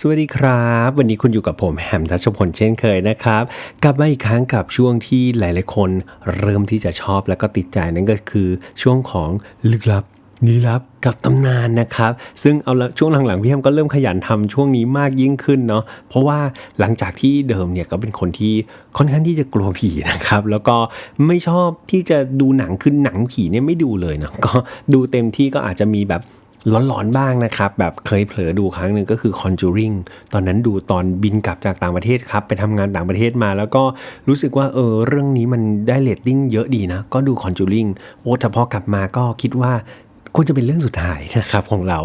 สวัสดีครับ วันนี้คุณอยู่กับผมแฮมทัชพลเช่นเคยนะครับ กลับมาอีกครั้งกับช่วงที่หลายๆคนเริ่มที่จะชอบแล้วก็ติดใจนั่นก็คือช่วงของลึกลับลี้ลับกับตำนานนะครับ ซึ่งเอาละช่วงหลังๆพี่แฮมก็เริ่มขยันทำช่วงนี้มากยิ่งขึ้นเนาะเพราะว่าหลังจากที่เดิมเนี่ยก็เป็นคนที่ค่อนข้างที่จะกลัวผีนะครับ แล้วก็ไม่ชอบที่จะดูหนังคือหนังผีเนี่ยไม่ดูเลยเนาะก็ดูเต็มที่ก็อาจจะมีแบบ หลอนๆบ้างนะครับ แบบเคยเผลอดูครั้งหนึ่งก็คือ Conjuring ตอนนั้นดูตอนบินกลับจากต่างประเทศครับ ไปทำงานต่างประเทศมา แล้วก็รู้สึกว่าเออเรื่องนี้มันได้เลตติ้งเยอะดีนะ ก็ดู Conjuring โอ้แต่พอกลับมาก็คิดว่า ควรจะเป็นเรื่องสุดท้ายนะครับของเรา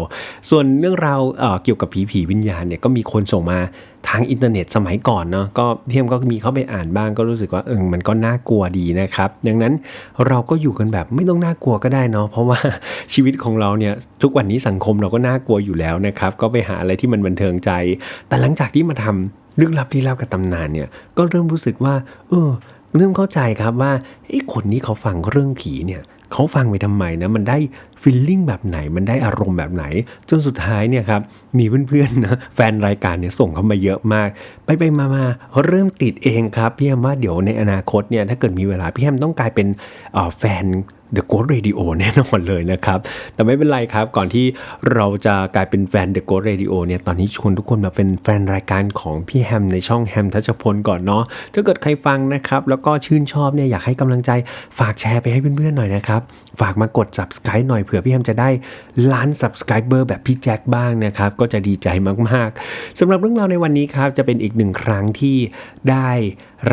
ส่วนเรื่องราวเเกี่ยวกับผีผีวิญญาณเนี่ยก็มีคนส่งมาทางอินเทอร์เน็ตสมัยก่อนเนาะก็เทียมก็มีเข้าไปอ่านบ้างก็รู้สึกว่าเออมันก็น่ากลัวดีนะครับ ดังนั้นเราก็อยู่กันแบบไม่ต้องน่ากลัวก็ได้เนาะเพราะว่าชีวิตของเราเนี่ยทุกวันนี้สังคมเราก็น่ากลัวอยู่แล้วนะครับก็ไปหาอะไรที่มันบันเทิงใจ แต่หลังจากที่มาทำเรื่องลับที่เล่ากับตำนานเนี่ยก็เริ่มรู้สึกว่า เออเริ่มเข้าใจครับว่าไอ้คนนี้เขาฟังเรื่องผีเนี่ย เขาฟังไปทำไมนะมันได้ฟีลลิ่งแบบไหนมันได้อารมณ์แบบไหน จนสุดท้ายเนี่ยครับมีเพื่อนๆนะแฟนรายการเนี่ยส่งเข้ามาเยอะมาก ไปไปมามาเริ่มติดเองครับพี่แฮมว่าเดี๋ยวในอนาคตเนี่ยถ้าเกิดมีเวลาพี่แฮมต้องกลายเป็นแฟน The Ghost Radio แน่นอนเลยนะครับ แต่ไม่เป็นไรครับ ก่อนที่เราจะกลายเป็นแฟน The Ghost Radio เนี่ย ตอนนี้ชวนทุกคนมาเป็นแฟนรายการของพี่แฮมในช่องแฮมทัชพลก่อนเนาะ ถ้าเกิดใครฟังนะครับ แล้วก็ชื่นชอบเนี่ยอยากให้กำลังใจฝากแชร์ไปให้เพื่อนๆหน่อยนะครับ ฝากมากด subscribe หน่อยเผื่อพี่แฮมจะได้ล้าน subscriber แบบพี่แจ็คบ้างนะครับ ก็จะดีใจมากๆสำหรับเรื่องราวในวันนี้ครับจะเป็นอีกหนึ่งครั้งที่ได้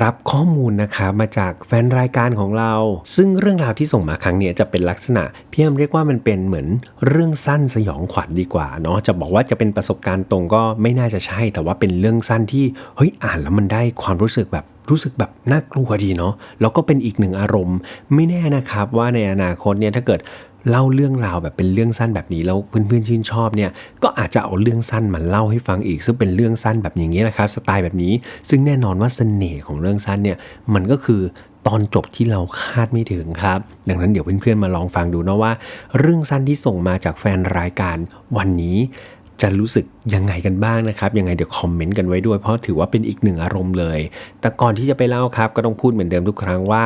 รับข้อมูลนะครับมาจากแฟนรายการของเรา ซึ่งเรื่องราวที่ส่งมาครั้งนี้จะเป็นลักษณะพี่แอมเรียกว่ามันเป็นเหมือนเรื่องสั้นสยองขวัญดีกว่าเนาะจะบอกว่าจะเป็นประสบการณ์ตรงก็ไม่น่าจะใช่ แต่ว่าเป็นเรื่องสั้นที่เฮ้ยอ่านแล้วมันได้ความรู้สึกแบบรู้สึกแบบน่ากลัวดีเนาะแล้วก็เป็นอีกหนึ่งอารมณ์ ไม่แน่นะครับว่าในอนาคตเนี่ยถ้าเกิดเล่าเรื่องราวแบบเป็นเรื่องสั้นแบบนี้แล้วเพื่อนๆชื่นชอบเนี่ยก็อาจจะเอาเรื่องสั้นมาเล่าให้ฟังอีก ซึ่งเป็นเรื่องสั้นแบบอย่างนี้นะครับสไตล์แบบนี้ ซึ่งแน่นอนว่าเสน่ห์ของเรื่องสั้นเนี่ยมันก็คือ ตอนจบที่เราคาดไม่ถึงครับ ดังนั้นเดี๋ยวเพื่อนๆมาลองฟังดูนะว่า เรื่องสั้นที่ส่งมาจากแฟนรายการวันนี้จะรู้สึกยังไงกันบ้างนะครับยังไงเดี๋ยวคอมเมนต์กันไว้ด้วย เพราะถือว่าเป็นอีกหนึ่งอารมณ์เลย แต่ก่อนที่จะไปเล่าครับ ก็ต้องพูดเหมือนเดิมทุกครั้งว่า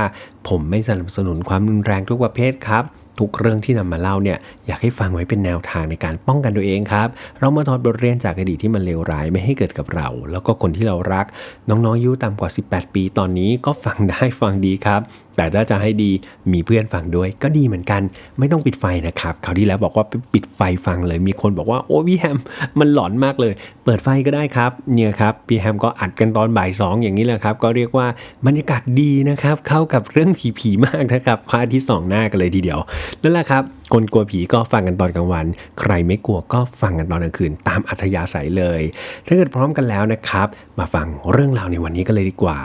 ผมไม่สนับสนุนความรุนแรงทุกประเภทครับ ทุกเรื่องที่นำมาเล่าเนี่ยอยากให้ฟังไว้เป็นแนวทางในการป้องกันตัวเองครับ เรามาถอดบทเรียนจากอดีตที่มันเลวร้ายไม่ให้เกิดกับเรา แล้วก็คนที่เรารัก น้องๆอายุต่ำกว่า 18 ปีตอนนี้ก็ฟังได้ฟังดีครับแต่ถ้าจะให้ดีมีเพื่อนฟังด้วย ก็ดีเหมือนกันไม่ต้องปิดไฟนะครับคราวที่แล้วบอกว่าปิดไฟฟังเลย มีคนบอกว่าโอ้พี่แฮมมันหลอนมากเลย เปิดไฟก็ได้ครับเนี่ยครับพี่แฮมก็อัดกันตอนบ่ายสองอย่างนี้แหละครับ ก็เรียกว่าบรรยากาศดีนะครับ เข้ากับเรื่องผีๆมากนะครับพาทิตย์สองหน้ากันเลยทีเดียวนั่นแหละครับคนกลัวผีก็ฟังกันตอนกลางวัน ใครไม่กลัวก็ฟังกันตอนกลางคืนตามอัธยาศัยเลย ถ้าเกิดพร้อมกันแล้วนะครับ มาฟังเรื่องราวในวันนี้กันเลยดีกว่า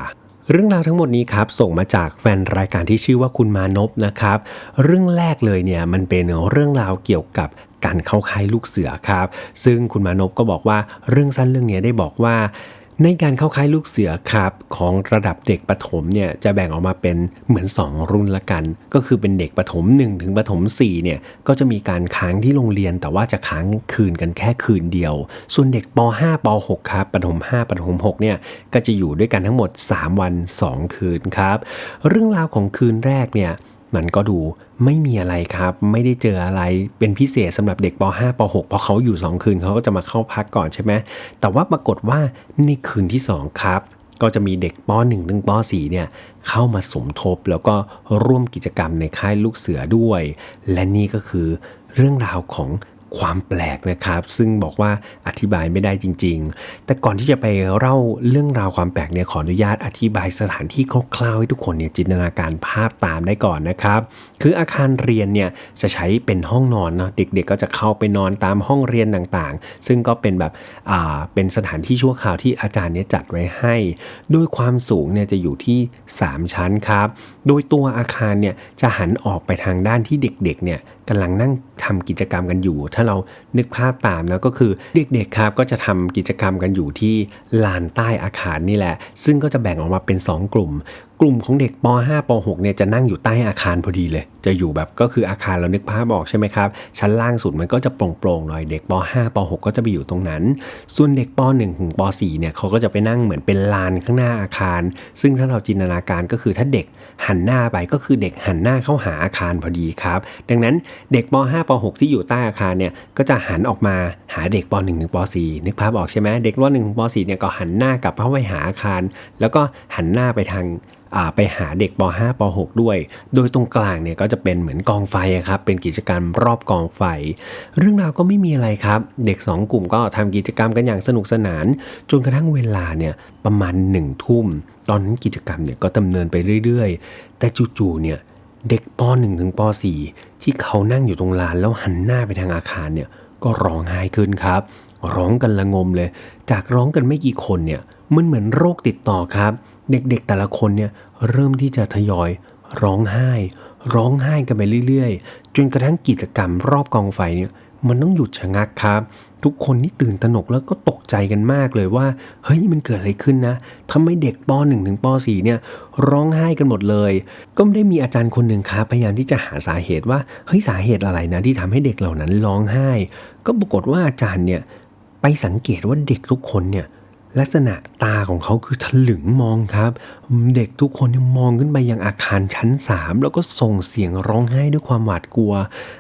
เรื่องราวทั้งหมดนี้ครับส่งมาจากแฟนรายการที่ชื่อว่าคุณมานพนะครับ เรื่องแรกเลยเนี่ยมันเป็นเรื่องราวเกี่ยวกับการเข้าค่ายลูกเสือครับ ซึ่งคุณมานพก็บอกว่าเรื่องสั้นเรื่องนี้ได้บอกว่า ในการเข้าค่ายลูกเสือครับของระดับเด็กประถมเนี่ยจะแบ่งออกมาเป็นเหมือน 2 รุ่นละกัน ก็คือเป็นเด็กประถม 1 ถึงประถม4เนี่ยก็จะมีการค้างที่โรงเรียน แต่ว่าจะค้างคืนกันแค่คืนเดียว ส่วนเด็กป .5 ป .6 ครับประถม 5ประถม6เนี่ยก็จะอยู่ด้วยกันทั้งหมด 3 วัน 2 คืนครับ เรื่องราวของคืนแรกเนี่ย มันก็ดูไม่มีอะไรครับ ไม่ได้เจออะไรเป็นพิเศษสำหรับเด็กป .5 ป .6 เพราะเขาอยู่ 2 คืนเขาก็จะมาเข้าพักก่อนใช่ไหมแต่ว่าปรากฏว่าในคืนที่ 2 ครับ ก็จะมีเด็กป .1 ถึงป .4 เนี่ยเข้ามาสมทบแล้วก็ร่วมกิจกรรมในค่ายลูกเสือด้วย และนี่ก็คือเรื่องราวของ ความแปลกนะครับ ซึ่งบอกว่าอธิบายไม่ได้จริง ๆ แต่ก่อนที่จะไปเล่าเรื่องราวความแปลกเนี่ยขออนุญาตอธิบายสถานที่คร่าวๆให้ทุกคนเนี่ยจินตนาการภาพตามได้ก่อนนะครับ คืออาคารเรียนเนี่ยจะใช้เป็นห้องนอนเนาะเด็กๆ ก็จะเข้าไปนอนตามห้องเรียนต่างๆ ซึ่งก็เป็นแบบอ่าเป็นสถานที่ชั่วคราวที่อาจารย์เนี่ยจัดไว้ให้โดยความสูงเนี่ยจะอยู่ที่ 3 ชั้นครับ โดยตัวอาคารเนี่ยจะหันออกไปทางด้านที่เด็กๆเนี่ย กำลังนั่งทำกิจกรรมกันอยู่ ถ้าเรานึกภาพตามแล้วก็คือเด็กๆครับก็จะทำกิจกรรมกันอยู่ที่ลานใต้อาคารนี่แหละ ซึ่งก็จะแบ่งออกมาเป็น 2 กลุ่ม กลุ่มของเด็กป .5 ป .6 เนี่ยจะนั่งอยู่ใต้อาคารพอดีเลย จะอยู่แบบก็คืออาคารเรานึกภาพออกใช่ไหมครับ ชั้นล่างสุดมันก็จะโปร่งๆหน่อยเด็กป .5 ป .6 ก็จะไปอยู่ตรงนั้น ส่วนเด็กป .1 ถึงป .4 เนี่ยเขาก็จะไปนั่งเหมือนเป็นลานข้างหน้าอาคาร ซึ่งถ้าเราจินตนาการก็คือถ้าเด็กหันหน้าไปก็คือเด็กหันหน้าเข้าหาอาคารพอดีครับ ดังนั้นเด็กป .5 ป .6 ที่อยู่ใต้อาคารเนี่ยก็จะหันออกมาหาเด็กป .1 ถึงป .4 นึกภาพออกใช่ไหมเด็กป .1 ถึงป .4 เนี่ยก็หันหน้ากลับเข้าไปหาอาคาร แล้วก็หันหน้าไปทางอ่ไปหาเด็กป .5 ป .6 ด้วย โดยตรงกลางเนี่ยก็จะเป็นเหมือนกองไฟครับ เป็นกิจกรรมรอบกองไฟ เรื่องราวก็ไม่มีอะไรครับ เด็ก 2 กลุ่มก็ทำกิจกรรมกันอย่างสนุกสนาน จนกระทั่งเวลาเนี่ยประมาณ1นทุ่ม ตอนนั้นกิจกรรมเนี่ยก็ดำเนินไปเรื่อยๆ แต่จู่ๆเนี่ยเด็กป .1 ถึงป .4 ที่เขานั่งอยู่ตรงลานแล้วหันหน้าไปทางอาคารเนี่ยก็ร้องไห้ขึ้นครับ ร้องกันละงมเลย จากร้องกันไม่กี่คนเนี่ยมันเหมือนโรคติดต่อครับ เด็กๆแต่ละคนเนี่ยเริ่มที่จะทยอยร้องไห้ ร้องไห้กันไปเรื่อยๆ จนกระทั่งกิจกรรมรอบกองไฟเนี่ยมันต้องหยุดชะงักครับ ทุกคนนี่ตื่นตระหนกแล้วก็ตกใจกันมากเลยว่า เฮ้ยมันเกิดอะไรขึ้นนะทำไมเด็กป .1 ถึงป .4 เนี่ยร้องไห้กันหมดเลย ก็ไได้มีอาจารย์คนหนึ่งครับพยายามที่จะหาสาเหตุว่าเฮ้ยสาเหตุอะไรนะที่ทำให้เด็กเหล่านั้นร้องไห้ ก็ปรากฏว่าอาจารย์เนี่ยไปสังเกตว่าเด็กทุกคนเนี่ย ลักษณะตาของเขาคือถลึงมองครับ เด็กทุกคนมองขึ้นไปยังอาคารชั้น 3 แล้วก็ส่งเสียงร้องไห้ด้วยความหวาดกลัว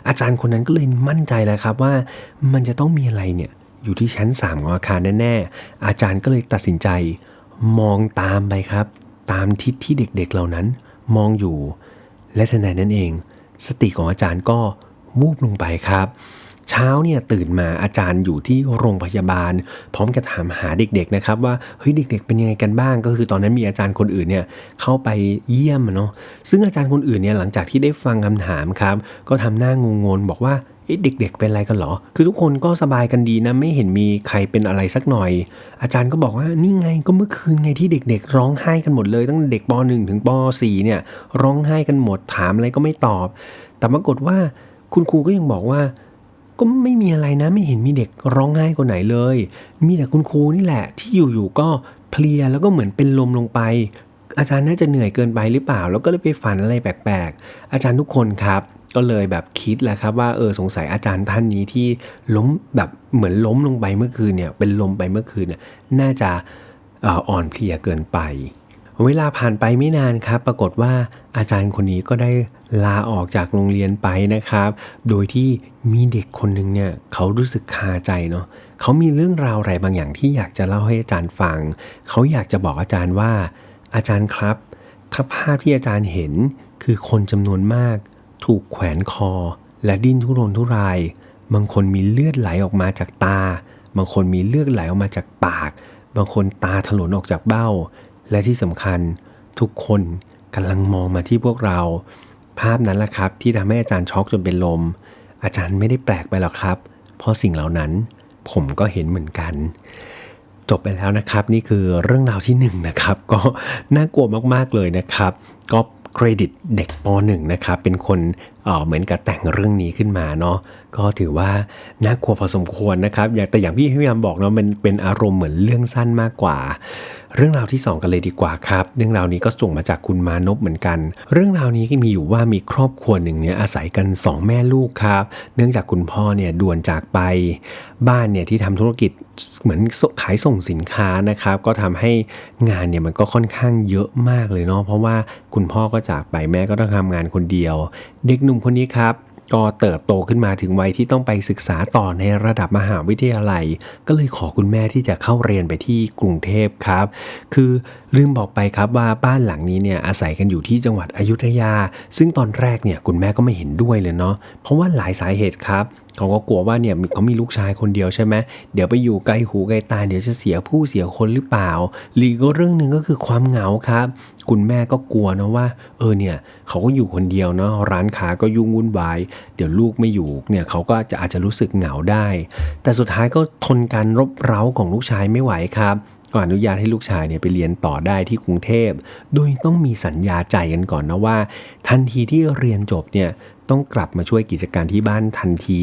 อาจารย์คนนั้นก็เลยมั่นใจแล้วครับว่า มันจะต้องมีอะไรเนี่ยอยู่ที่ชั้น 3 ของอาคารแน่ๆ อาจารย์ก็เลยตัดสินใจ มองตามไปครับ ตามทิศที่เด็กๆเหล่านั้น มองอยู่ และทันใดนั้นเอง สติของอาจารย์ก็วูบลงไปครับ เช้าเนี่ยตื่นมาอาจารย์อยู่ที่โรงพยาบาล พร้อมกับถามหาเด็กๆนะครับว่าเฮ้ยเด็ก ๆ เป็นยังไงกันบ้าง ก็คือตอนนั้นมีอาจารย์คนอื่นเนี่ยเข้าไปเยี่ยมอะเนาะซึ่งอาจารย์คนอื่นเนี่ยหลังจากที่ได้ฟังคำถามครับ ก็ทำหน้างงงๆบอกว่าเอ๊ะเด็กๆเป็นอะไรกันหรอ คือทุกคนก็สบายกันดีนะ ไม่เห็นมีใครเป็นอะไรสักหน่อย อาจารย์ก็บอกว่านี่ไงก็เมื่อคืนไงที่เด็กๆ ร้องไห้กันหมดเลย ตั้งเด็กป .1 ถึงป .4 เนี่ย ร้องไห้กันหมดถามอะไรก็ไม่ตอบ แต่ปรากฏว่าคุณครูก็ยังบอกว่า ก็ไม่มีอะไรนะไม่เห็นมีเด็กร้องไห้คนไหนเลย มีแต่คุณครูนี่แหละที่อยู่ๆก็เพลียแล้วก็เหมือนเป็นลมลงไป อาจารย์น่าจะเหนื่อยเกินไปหรือเปล่า แล้วก็เลยไปฝันอะไรแปลกๆ อาจารย์ทุกคนครับ ก็เลยแบบคิดแหละครับว่าเออสงสัยอาจารย์ท่านนี้ที่ล้มแบบเหมือนล้มลงไปเมื่อคืนเนี่ยเป็นลมไปเมื่อคืนเนี่ยน่าจะอ่อนเพลียเกินไป เวลาผ่านไปไม่นานครับ ปรากฏว่าอาจารย์คนนี้ก็ได้ ลาออกจากโรงเรียนไปนะครับ โดยที่มีเด็กคนหนึ่งเนี่ยเขารู้สึกคาใจเนาะเขามีเรื่องราวอะไรบางอย่างที่อยากจะเล่าให้อาจารย์ฟัง เขาอยากจะบอกอาจารย์ว่า อาจารย์ครับถ้าภาพที่อาจารย์เห็นคือคนจำนวนมาก ถูกแขวนคอ และดิ้นทุรนทุราย บางคนมีเลือดไหลออกมาจากตา บางคนมีเลือดไหลออกมาจากปาก บางคนตาถลนออกจากเบ้า และที่สำคัญทุกคนกำลังมองมาที่พวกเรา ภาพนั้นแหละครับที่ทำให้อาจารย์ช็อกจนเป็นลม อาจารย์ไม่ได้แปลกไปหรอกครับ เพราะสิ่งเหล่านั้นผมก็เห็นเหมือนกัน จบไปแล้วนะครับ นี่คือเรื่องราวที่1นงนะครับ ก็น่ากลัวมากๆเลยนะครับ ก็เครดิตเด็กป .1 นะครับเป็นคนเออเหมือนกับแต่งเรื่องนี้ขึ้นมาเนาะก็ถือว่าน่ากลัวพอสมควรนะครับอย่างแต่อย่างพี่พยายามบอกเนาะมันเป็นอารมณ์เหมือนเรื่องสั้นมากกว่า เรื่องราวที่ 2 กันเลยดีกว่าครับ เรื่องราวนี้ก็ส่งมาจากคุณมานพเหมือนกัน เรื่องราวนี้มีอยู่ว่ามีครอบครัวหนึ่งเนี่ยอาศัยกัน 2 แม่ลูกครับ เนื่องจากคุณพ่อเนี่ยด่วนจากไปบ้านเนี่ยที่ทำธุรกิจเหมือนขายส่งสินค้านะครับ ก็ทำให้งานเนี่ยมันก็ค่อนข้างเยอะมากเลยเนาะเพราะว่าคุณพ่อก็จากไปแม่ก็ต้องทำงานคนเดียว เด็กหนุ่มคนนี้ครับ ก็เติบโตขึ้นมาถึงวัยที่ต้องไปศึกษาต่อในระดับมหาวิทยาลัย ก็เลยขอคุณแม่ที่จะเข้าเรียนไปที่กรุงเทพครับ คือลืมบอกไปครับว่าบ้านหลังนี้เนี่ยอาศัยกันอยู่ที่จังหวัดอยุธยา ซึ่งตอนแรกเนี่ยคุณแม่ก็ไม่เห็นด้วยเลยเนาะเพราะว่าหลายสาเหตุครับ เขาก็กลัวว่าเนี่ยเขามีลูกชายคนเดียวใช่ไหมเดี๋ยวไปอยู่ไกลหูไกลตาเดี๋ยวจะเสียผู้เสียคนหรือเปล่าหรือก็เรื่องหนึ่งก็คือความเหงาครับ คุณแม่ก็กลัวนะว่า เออเนี่ยเขาก็อยู่คนเดียวเนาะร้านค้าก็ยุ่งวุ่นวายเดี๋ยวลูกไม่อยู่เนี่ยเขาก็จะอาจจะรู้สึกเหงาได้ แต่สุดท้ายก็ทนการรบเร้าของลูกชายไม่ไหวครับ ก็อนุญาตให้ลูกชายเนี่ยไปเรียนต่อได้ที่กรุงเทพ โดยต้องมีสัญญาใจกันก่อนนะว่า ทันทีที่เรียนจบเนี่ยต้องกลับมาช่วยกิจการที่บ้านทันที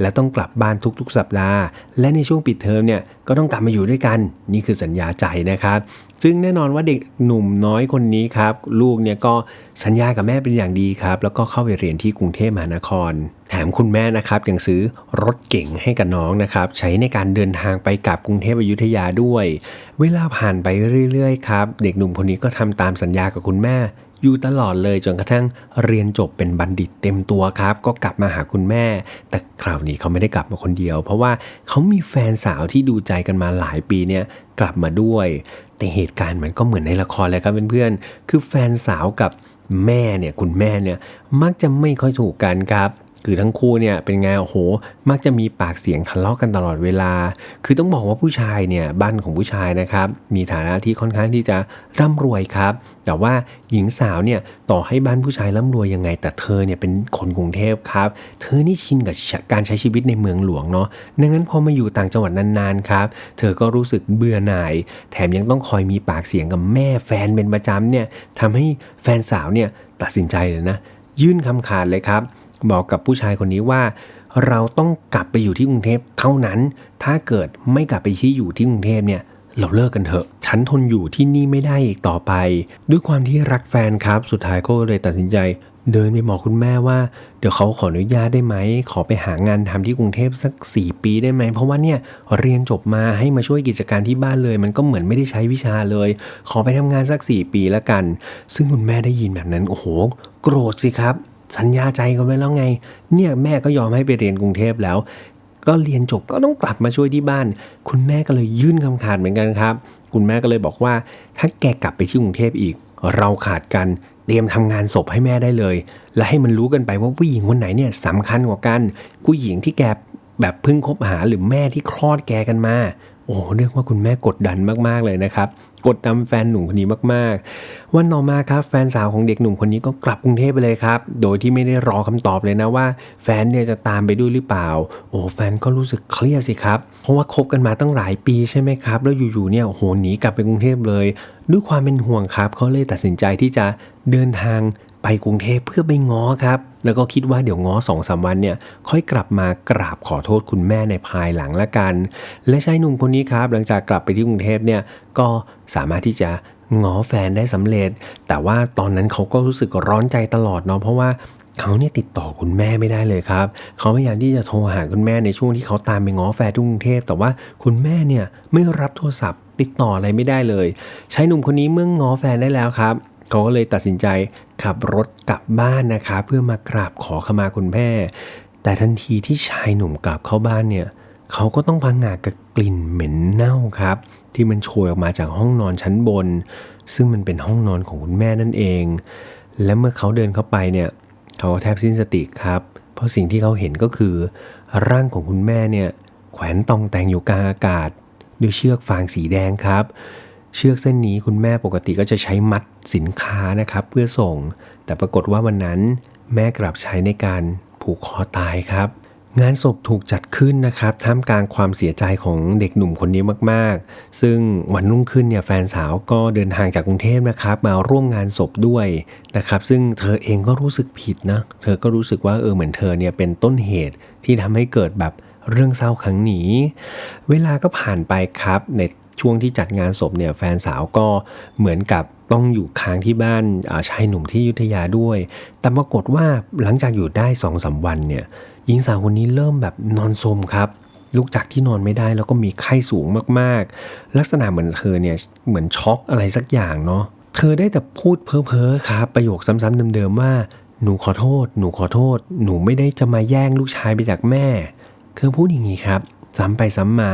และต้องกลับบ้านทุกๆ สัปดาห์ และในช่วงปิดเทอมเนี่ยก็ต้องกลับมาอยู่ด้วยกัน นี่คือสัญญาใจนะครับ ซึ่งแน่นอนว่าเด็กหนุ่มน้อยคนนี้ครับ ลูกเนี่ยก็สัญญากับแม่เป็นอย่างดีครับ แล้วก็เข้าไปเรียนที่กรุงเทพมหานคร แถมคุณแม่นะครับยังซื้อรถเก๋งให้กับน้องนะครับ ใช้ในการเดินทางไปกลับกรุงเทพอยุธยาด้วย เวลาผ่านไปเรื่อยๆครับ เด็กหนุ่มคนนี้ก็ทำตามสัญญากับคุณแม่ อยู่ตลอดเลยจนกระทั่งเรียนจบเป็นบัณฑิตเต็มตัวครับ ก็กลับมาหาคุณแม่ แต่คราวนี้เขาไม่ได้กลับมาคนเดียว เพราะว่าเขามีแฟนสาวที่ดูใจกันมาหลายปีเนี่ยกลับมาด้วย แต่เหตุการณ์มันก็เหมือนในละครเลยครับเพื่อนๆคือแฟนสาวกับแม่เนี่ยคุณแม่เนี่ยมักจะไม่ค่อยถูกกันครับ คือทั้งคู่เนี่ยเป็นไงโอ้โห มักจะมีปากเสียงทะเลาะกันตลอดเวลา คือต้องบอกว่าผู้ชายเนี่ยบ้านของผู้ชายนะครับ มีฐานะที่ค่อนข้างที่จะร่ำรวยครับ แต่ว่าหญิงสาวเนี่ยต่อให้บ้านผู้ชายร่ำรวยยังไง แต่เธอเนี่ยเป็นคนกรุงเทพครับ เธอนี่ชินกับการใช้ชีวิตในเมืองหลวงเนาะดังนั้นพอมาอยู่ต่างจังหวัดนานๆครับ เธอก็รู้สึกเบื่อหน่าย แถมยังต้องคอยมีปากเสียงกับแม่แฟนเป็นประจำเนี่ยทำให้แฟนสาวเนี่ยตัดสินใจเลยนะ ยื่นคำขาดเลยครับ บอกกับผู้ชายคนนี้ว่า เราต้องกลับไปอยู่ที่กรุงเทพเท่านั้น ถ้าเกิดไม่กลับไปที่อยู่ที่กรุงเทพเนี่ยเราเลิกกันเถอะ ฉันทนอยู่ที่นี่ไม่ได้อีกต่อไป ด้วยความที่รักแฟนครับ สุดท้ายก็เลยตัดสินใจ เดินไปบอกคุณแม่ว่า เดี๋ยวเขาขออนุญาตได้ไหม ขอไปหางานทำที่กรุงเทพสัก 4 ปีได้ไหม เพราะว่าเนี่ยเรียนจบมาให้มาช่วยกิจการที่บ้านเลย มันก็เหมือนไม่ได้ใช้วิชาเลย ขอไปทำงานสัก 4 ปีแล้วกัน ซึ่งคุณแม่ได้ยินแบบนั้น โอ้โห โกรธสิครับ สัญญาใจกันไว้แล้วไง เนี่ยแม่ก็ยอมให้ไปเรียนกรุงเทพแล้ว ก็เรียนจบก็ต้องกลับมาช่วยที่บ้าน คุณแม่ก็เลยยื่นคำขาดเหมือนกันครับ คุณแม่ก็เลยบอกว่า ถ้าแกกลับไปที่กรุงเทพอีก เราขาดกันเตรียมทำงานศพให้แม่ได้เลย และให้มันรู้กันไปว่าผู้หญิงคนไหนเนี่ยสำคัญกว่ากัน ผู้หญิงที่แกแบบเพิ่งคบหาหรือแม่ที่คลอดแกกันมา อ้เรียกว่าคุณแม่กดดันมากๆเลยนะครับ กดดันแฟนหนุ่มคนนี้มากๆ วันต่อมาครับแฟนสาวของเด็กหนุ่มคนนี้ก็กลับกรุงเทพไปเลยครับ โดยที่ไม่ได้รอคำตอบเลยนะว่า แฟนเนี่ยจะตามไปด้วยหรือเปล่า โอ้แฟนก็รู้สึกเครียดสิครับ เพราะว่าคบกันมาตั้งหลายปีใช่ไหมครับ แล้วอยู่ๆเนี่ยโอ้โหหนีกลับไปกรุงเทพเลย ด้วยความเป็นห่วงครับเขาเลยตัดสินใจที่จะเดินทาง ไปกรุงเทพเพื่อไปง้อครับ แล้วก็คิดว่าเดี๋ยวง้อสองสามวันเนี่ยค่อยกลับมากราบขอโทษคุณแม่ในภายหลังละกัน และชายหนุ่มคนนี้ครับ หลังจากกลับไปที่กรุงเทพเนี่ยก็สามารถที่จะง้อแฟนได้สำเร็จ แต่ว่าตอนนั้นเขาก็รู้สึกร้อนใจตลอดเนาะเพราะว่าเขาเนี่ยติดต่อคุณแม่ไม่ได้เลยครับ เขาพยายามที่จะโทรหาคุณแม่ในช่วงที่เขาตามไปง้อแฟนที่กรุงเทพ แต่ว่าคุณแม่เนี่ยไม่รับโทรศัพท์ ติดต่ออะไรไม่ได้เลยชายหนุ่มคนนี้เมื่อง้อแฟนได้แล้วครับ เขาก็เลยตัดสินใจขับรถกลับบ้านนะคะ เพื่อมากราบขอขมาคุณแม่ แต่ทันทีที่ชายหนุ่มกลับเข้าบ้านเนี่ยเขาก็ต้องพังงากับกลิ่นเหม็นเน่าครับ ที่มันโชยออกมาจากห้องนอนชั้นบน ซึ่งมันเป็นห้องนอนของคุณแม่นั่นเอง และเมื่อเขาเดินเข้าไปเนี่ยเขาก็แทบสิ้นสติครับ เพราะสิ่งที่เขาเห็นก็คือ ร่างของคุณแม่เนี่ยแขวนตองแต่งอยู่กลางอากาศ ด้วยเชือกฟางสีแดงครับ เชือกเส้นนี้คุณแม่ปกติก็จะใช้มัดสินค้านะครับเพื่อส่ง แต่ปรากฏว่าวันนั้นแม่กลับใช้ในการผูกคอตายครับ งานศพถูกจัดขึ้นนะครับท่ามกลางความเสียใจของเด็กหนุ่มคนนี้มากๆ ซึ่งวันรุ่งขึ้นเนี่ยแฟนสาวก็เดินทางจากกรุงเทพนะครับ มาร่วมงานศพด้วยนะครับ ซึ่งเธอเองก็รู้สึกผิดนะเธอก็รู้สึกว่าเออเหมือนเธอเนี่ยเป็นต้นเหตุที่ทำให้เกิดแบบเรื่องเศร้าครั้งนี้ เวลาก็ผ่านไปครับ ใน ช่วงที่จัดงานศพเนี่ยแฟนสาวก็เหมือนกับต้องอยู่ค้างที่บ้านาชายหนุ่มที่ยุธยาด้วย แต่ปรากฏว่าหลังจากอยู่ได้สองสาวันเนี่ยหญิงสาวคนนี้เริ่มแบบนอนสมครับลุกจากที่นอนไม่ได้แล้วก็มีไข้สูงมากๆ ลักษณะเหมือนเธอเนี่ยเหมือนช็อกอะไรสักอย่างเนาะเธอได้แต่พูดเพ้อเพ้อๆครับประโยคซ้ำๆเดิมๆว่าหนูขอโทษ หนูขอโทษ หนูไม่ได้จะมาแย่งลูกชายไปจากแม่ เธอพูดอย่างนี้ครับ ซ้ำไปซ้ำมา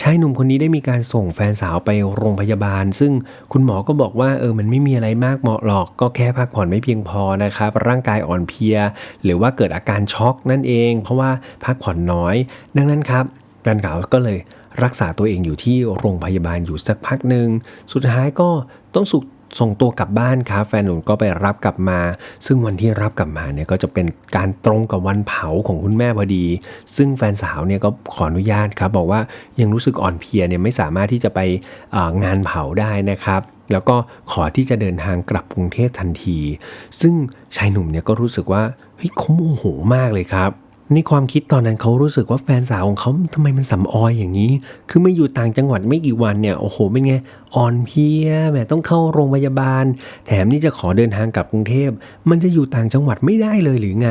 ชายหนุ่มคนนี้ได้มีการส่งแฟนสาวไปโรงพยาบาล ซึ่งคุณหมอก็บอกว่าเออมันไม่มีอะไรมากเหมาะหรอก ก็แค่พักผ่อนไม่เพียงพอนะครับ ร่างกายอ่อนเพลีย หรือว่าเกิดอาการช็อกนั่นเอง เพราะว่าพักผ่อนน้อย ดังนั้นครับแฟนสาวก็เลยรักษาตัวเองอยู่ที่โรงพยาบาลอยู่สักพักหนึ่งสุดท้ายก็ต้องสุก ส่งตัวกลับบ้านครับแฟนหนุ่มก็ไปรับกลับมา ซึ่งวันที่รับกลับมาเนี่ยก็จะเป็นการตรงกับวันเผาของคุณแม่พอดี ซึ่งแฟนสาวเนี่ยก็ขออนุญาตครับบอกว่ายังรู้สึกอ่อนเพลียเนี่ยไม่สามารถที่จะไปงานเผาได้นะครับ แล้วก็ขอที่จะเดินทางกลับกรุงเทพทันที ซึ่งชายหนุ่มเนี่ยก็รู้สึกว่าเฮ้ยเขาโมโหมากเลยครับ ในความคิดตอนนั้นเขารู้สึกว่าแฟนสาวของเขาทำไมมันสำออยอย่างนี้ คือไม่อยู่ต่างจังหวัดไม่กี่วันเนี่ย โอ้โห เป็นไง อ่อนเพลียแหมต้องเข้าโรงพยาบาล แถมนี่จะขอเดินทางกลับกรุงเทพ มันจะอยู่ต่างจังหวัดไม่ได้เลยหรือไง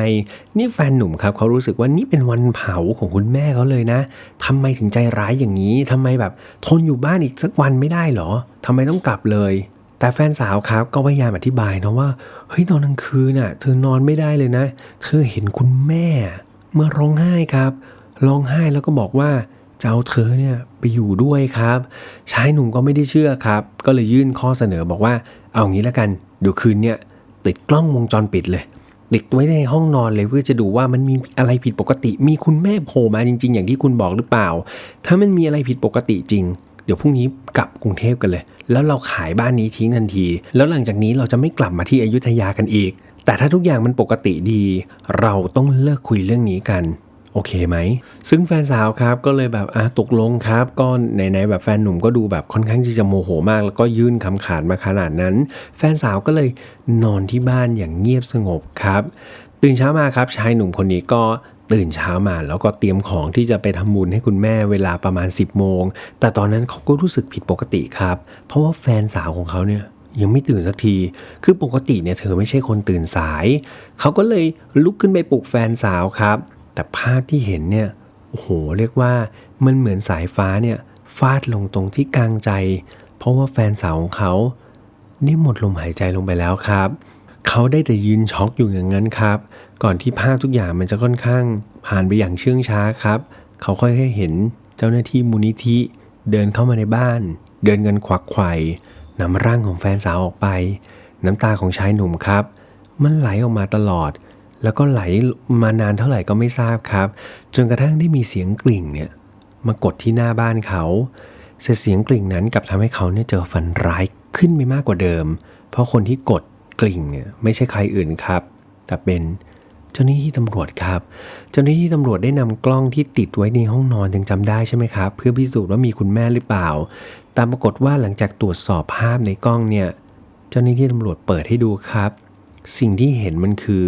นี่แฟนหนุ่มครับเขารู้สึกว่านี่เป็นวันเผาของคุณแม่เขาเลยนะทำไมถึงใจร้ายอย่างนี้ทำไมแบบทนอยู่บ้านอีกสักวันไม่ได้หรอทำไมต้องกลับเลยแต่แฟนสาวครับก็พยายามอธิบายนะว่าเฮ้ยตอนกลางคืนน่ะ เธอนอนไม่ได้เลยนะ เธอเห็นคุณแม่ เมื่อร้องไห้ครับ ร้องไห้แล้วก็บอกว่าจะเอาเธอเนี่ยไปอยู่ด้วยครับ ชายหนุ่มก็ไม่ได้เชื่อครับ ก็เลยยื่นข้อเสนอบอกว่า เอางี้แล้วกันเดี๋ยวคืนเนี่ยติดกล้องวงจรปิดเลย ติดไว้ในห้องนอนเลยเพื่อจะดูว่ามันมีอะไรผิดปกติ มีคุณแม่โผล่มาจริง ๆ อย่างที่คุณบอกหรือเปล่า ถ้ามันมีอะไรผิดปกติจริง เดี๋ยวพรุ่งนี้กลับกรุงเทพกันเลย แล้วเราขายบ้านนี้ทิ้งทันที แล้วหลังจากนี้เราจะไม่กลับมาที่อยุธยากันอีก แต่ถ้าทุกอย่างมันปกติดี เราต้องเลิกคุยเรื่องนี้กันโอเคไหม ซึ่งแฟนสาวครับก็เลยแบบอะตกลงครับ ก็ไหนๆแบบแฟนหนุ่มก็ดูแบบค่อนข้างที่จะโมโหมาก แล้วก็ยื่นคำขาดมาขนาดนั้น แฟนสาวก็เลยนอนที่บ้านอย่างเงียบสงบครับ ตื่นเช้ามาครับชายหนุ่มคนนี้ก็ตื่นเช้ามาแล้วก็เตรียมของที่จะไปทำบุญให้คุณแม่เวลาประมาณ 10โมง แต่ตอนนั้นเขาก็รู้สึกผิดปกติครับ เพราะว่าแฟนสาวของเขาเนี่ย ยังไม่ตื่นสักที คือปกติเนี่ยเธอไม่ใช่คนตื่นสาย เขาก็เลยลุกขึ้นไปปลุกแฟนสาวครับ แต่ภาพที่เห็นเนี่ย โอ้โห เรียกว่ามันเหมือนสายฟ้าเนี่ยฟาดลงตรงที่กลางใจ เพราะว่าแฟนสาวของเขานี่หมดลมหายใจลงไปแล้วครับ เขาได้แต่ยืนช็อกอยู่อย่างนั้นครับ ก่อนที่ภาพทุกอย่างมันจะค่อนข้าง ผ่านไปอย่างเชื่องช้าครับ เขาค่อยๆเห็นเจ้าหน้าที่มูลนิธิ เดินเข้ามาในบ้าน เดินกันควักไขว่ นำร่างของแฟนสาวออกไป น้ำตาของชายหนุ่มครับ มันไหลออกมาตลอด แล้วก็ไหลมานานเท่าไหร่ก็ไม่ทราบครับ จนกระทั่งได้มีเสียงกลิ่งเนี่ยมากดที่หน้าบ้านเขาเสียเสียงกลิ่งนั้นกลับทำให้เขาเนี่ยเจอฝันร้ายขึ้นไปมากกว่าเดิม เพราะคนที่กดกลิ่งเนี่ยไม่ใช่ใครอื่นครับ แต่เป็นเจ้าหน้าที่ตำรวจครับ เจ้าหน้าที่ตำรวจได้นำกล้องที่ติดไว้ในห้องนอนยังจำได้ใช่ไหมครับ เพื่อพิสูจน์ว่ามีคุณแม่หรือเปล่า แต่ปรากฏว่าหลังจากตรวจสอบภาพในกล้องเนี่ย เจ้าหน้าที่ตำรวจเปิดให้ดูครับ สิ่งที่เห็นมันคือ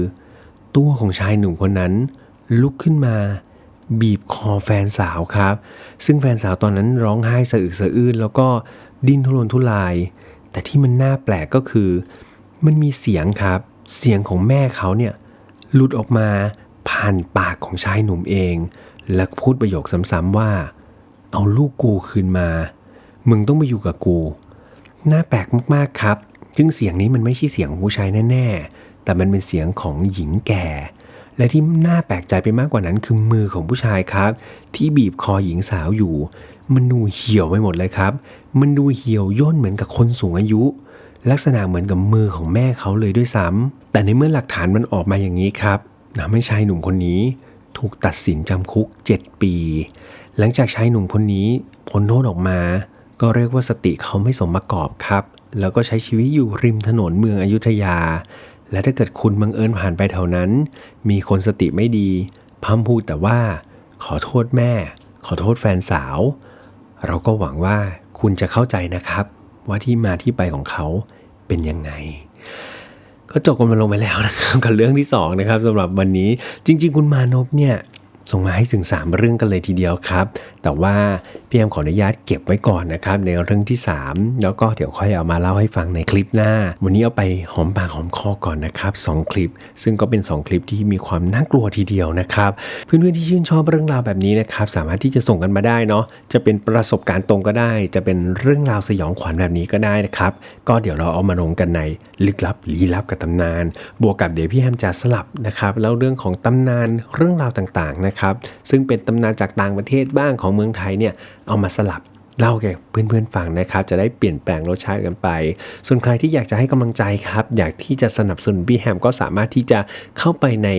ตัวของชายหนุ่มคนนั้น ลุกขึ้นมา บีบคอแฟนสาวครับ ซึ่งแฟนสาวตอนนั้นร้องไห้สะอึกสะอื้นแล้วก็ดิ้นทุรนทุราย แต่ที่มันน่าแปลกก็คือ มันมีเสียงครับ เสียงของแม่เขาเนี่ยหลุดออกมาผ่านปากของชายหนุ่มเอง และพูดประโยคซ้ำๆว่า เอาลูกกูคืนมา มึงต้องมาอยู่กับกู น่าแปลกมากๆครับ ซึ่งเสียงนี้มันไม่ใช่เสียงผู้ชายแน่ๆ แต่มันเป็นเสียงของหญิงแก่ และที่น่าแปลกใจไปมากกว่านั้นคือมือของผู้ชายครับ ที่บีบคอหญิงสาวอยู่ มันดูเหี่ยวไปหมดเลยครับ มันดูเหี่ยวย่นเหมือนกับคนสูงอายุลักษณะเหมือนกับมือของแม่เขาเลยด้วยซ้ำแต่ในเมื่อหลักฐานมันออกมาอย่างนี้ครับทำให้ชายหนุ่มคนนี้ ถูกตัดสินจำคุก 7 ปี หลังจากชายหนุ่มคนนี้พ้นโทษออกมา ก็เรียกว่าสติเขาไม่สมประกอบครับ แล้วก็ใช้ชีวิตอยู่ริมถนนเมืองอยุธยา และถ้าเกิดคุณบังเอิญผ่านไปแถวนั้น มีคนสติไม่ดีพัมพูดแต่ว่า ขอโทษแม่ ขอโทษแฟนสาว เราก็หวังว่าคุณจะเข้าใจนะครับ ว่าที่มาที่ไปของเขาเป็นยังไงก็จบกันมาลงไปแล้วนะครับกับเรื่องที่2นะครับสำหรับวันนี้จริง ๆ คุณมานพเนี่ย ส่งมาให้ถึง 3 เรื่องกันเลยทีเดียวครับ แต่ว่าพี่แอมขออนุญาตเก็บไว้ก่อนนะครับ ในเรื่องที่ 3 แล้วก็เดี๋ยวค่อยเอามาเล่าให้ฟังในคลิปหน้า วันนี้เอาไปหอมปากหอมคอก่อนนะครับ 2 คลิป ซึ่งก็เป็น 2 คลิปที่มีความน่ากลัวทีเดียวนะครับ เพื่อนๆที่ชื่นชอบเรื่องราวแบบนี้นะครับ สามารถที่จะส่งกันมาได้เนาะ จะเป็นประสบการณ์ตรงก็ได้ จะเป็นเรื่องราวสยองขวัญแบบนี้ก็ได้นะครับ ก็เดี๋ยวเราเอามาลงกันในลึกลับลี้ลับกับตำนาน บวกกับเดี๋ยวพี่แฮมจะสลับนะครับแล้วเรื่องของตำนานเรื่องราวต่างๆนะครับซึ่งเป็นตำนานจากต่างประเทศบ้างของเมืองไทยเนี่ยเอามาสลับเล่าแก่เพื่อนๆฟังนะครับ จะได้เปลี่ยนแปลงรสชาติกันไป ส่วนใครที่อยากจะให้กำลังใจครับ อยากที่จะสนับสนุนพี่แฮมก็สามารถที่จะเข้าไปใน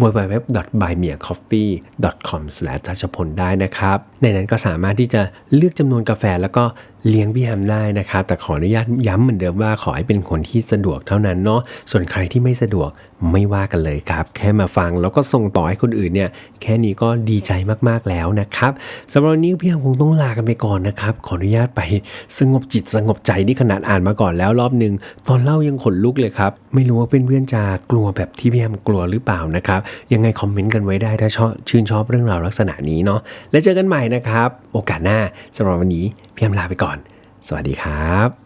www.buymeacoffee.com ทัชพลได้นะครับ ในนั้นก็สามารถที่จะเลือกจำนวนกาแฟแล้วก็เลี้ยงพี่แฮมได้นะครับ แต่ขออนุญาตย้ำเหมือนเดิมว่าขอให้เป็นคนที่สะดวกเท่านั้นเนาะส่วนใครที่ไม่สะดวกไม่ว่ากันเลยครับ แค่มาฟังแล้วก็ส่งต่อให้คนอื่นเนี่ย แค่นี้ก็ดีใจมากๆแล้วนะครับสำหรับวันนี้พี่แฮมคงต้องลากันไปก่อนนะครับ ขออนุญาตไปสงบจิตสงบใจที่ขนาดอ่านมาก่อนแล้วรอบหนึ่งตอนเล่ายังขนลุกเลยครับ ไม่รู้ว่าเพื่อนๆจะกลัวแบบที่พี่แฮมกลัวหรือเปล่านะครับ ยังไงคอมเมนต์กันไว้ได้ถ้าชอบชื่นชอบเรื่องราวลักษณะนี้เนาะแล้วเจอกันใหม่นะครับ โอกาสหน้าสำหรับวันนี้พี่แฮมลาไปก่อน สวัสดีครับ